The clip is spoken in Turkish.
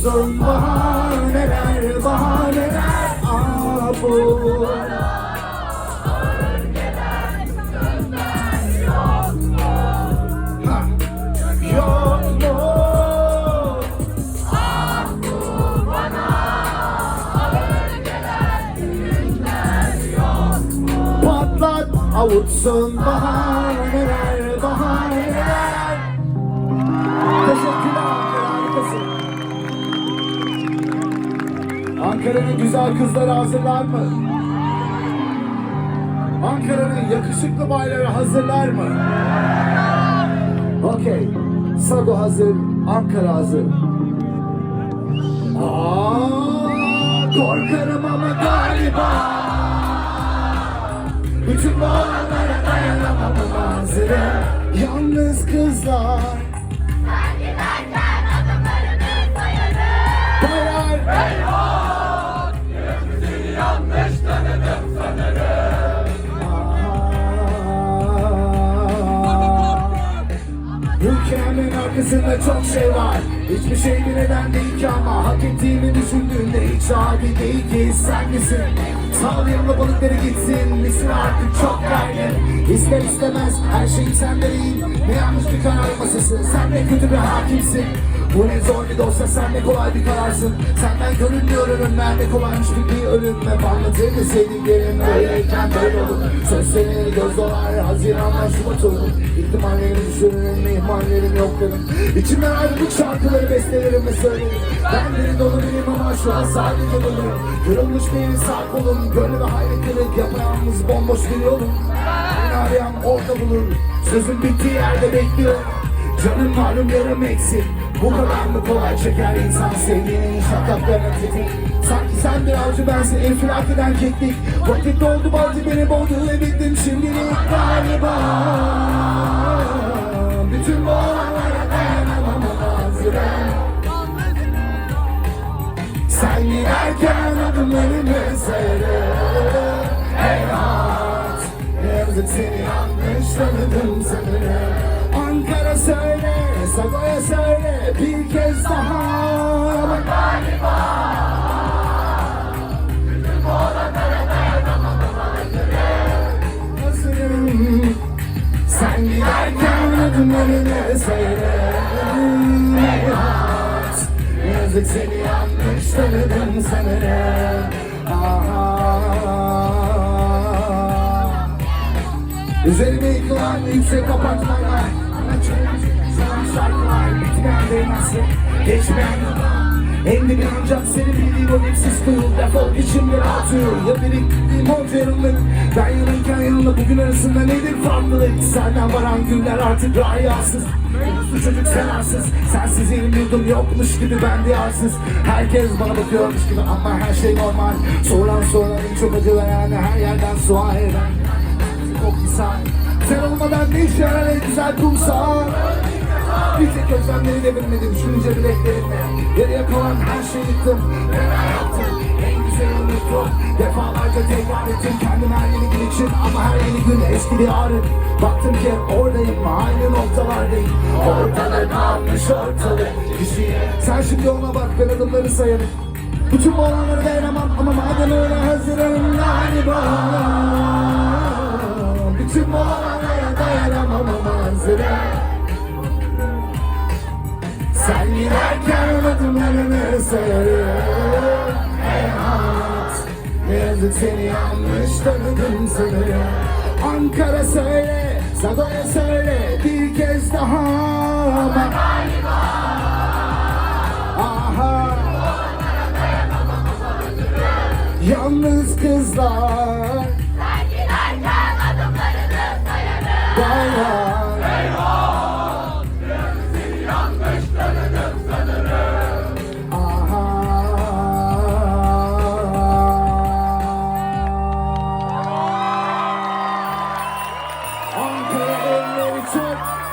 Avutsun bahaneler, bahaneler Ah bu Ha. Yok mu? Patlat avutsun bahaneler, Ankara'nın güzel kızları hazırlar mı? Ankara'nın yakışıklı bayları hazırlar mı? Okey. Sago hazır, Ankara hazır. Aa, korkarım ama galiba bütün bu olanlara dayanamam manzara Yalnız kızlar arkasında çok şey var. Hiçbir şey bir neden değil ki ama Hak ettiğimi düşündüğünde hiç abi değil ki. Sen misin? Sağlayalım balıkları gitsin. Misin artık? Çok gergin. İster istemez her şey sende değil. Ne yanlış bir karar masası Sen de kötü bir hakimsin bu ne zor bir dosya sen ne kolay bir kararsın. Senden görünmüyor ölümler ne kolaymış bir bir ölüm. Hep anlatırdı sevdiklerim böyleyken böyle olur. Sözlerini göz dolar Haziranlar Şubat olur. İhtimallerimi düşürürüm ihmallerim yok benim. İçimden ayrılık şarkıları bestelerim ve söylerim. Ben dolu biriyim ama şu an sadece doluyum Kırılmış bir sağ kolum Gönlüme hayret kırık yapayalnız bomboş bir yolum. Beni arayan orada bulur Sözüm bittiği yerde bekliyor Canım malum yarım eksik Bu kadar mı kolay çeker insan sevdiğinin şakaklarına tetik Sanki sen bir avcı bense infilak eden keklik. Vakit doldu balcı beni boğdu ve bittim şimdilik galiba. Bütün bu olanlara dayanamam mazerem Sen giderken adımlarımı sayarım. Hayat Ne yazık seni yanlış tanıdım sanırım. Ankara söyle, Sagoya söyle bir kez daha. Ama galiba Hazırım. Sen giderken adımlarını Hayat Ne yazık seni yanlış tanıdım sanırım Aha. Üzerime yıkılan yüksek apartmanlar Geçmeyen yollar en de bir ancak senin bildiğin o dipsiz kuyu Defol. Bir atıyor Ya biriktirdiğim onca yarınlık Ben yanırken yanımda bugün arasında nedir farklılık? Senden varan günler artık rayasız. Uslu çocuk senarsız Sensiz yurdum yokmuş gibi ben diyarsız. Herkes bana bakıyormuş gibi ama her şey normal. Sorulan sorular en çok acı veren her yerden sual Çok insan Sen olmadan ne işe yarar en güzel kumsal bir tek özlemleri devirmedim düşünce bileklerimle Geriye kalan her şeyi yıktım. Neler yaptım en güzel unuttum Defalarca tekrar ettim kendim her yeni gün için. Ama her yeni gün eski bir ağrı. Baktım ki oradayım aynı noktalardayım. Ortada kalmış ortalık. Kişiye Sen şimdi ona bak ben adımları sayarım. Bütün bu olanları dayanamam ama madem öyle hazırım galiba Bütün bu olanlara dayanamam ama hazırım giderken adımlarını sayarım. Hayat Ne yazık seni yanlış tanıdım sanırım. Ankara söyle, Sagoya söyle bir kez daha. Ama galiba Aha. Yalnız kızlar. Sen giderken adımlarını sayarım Baylar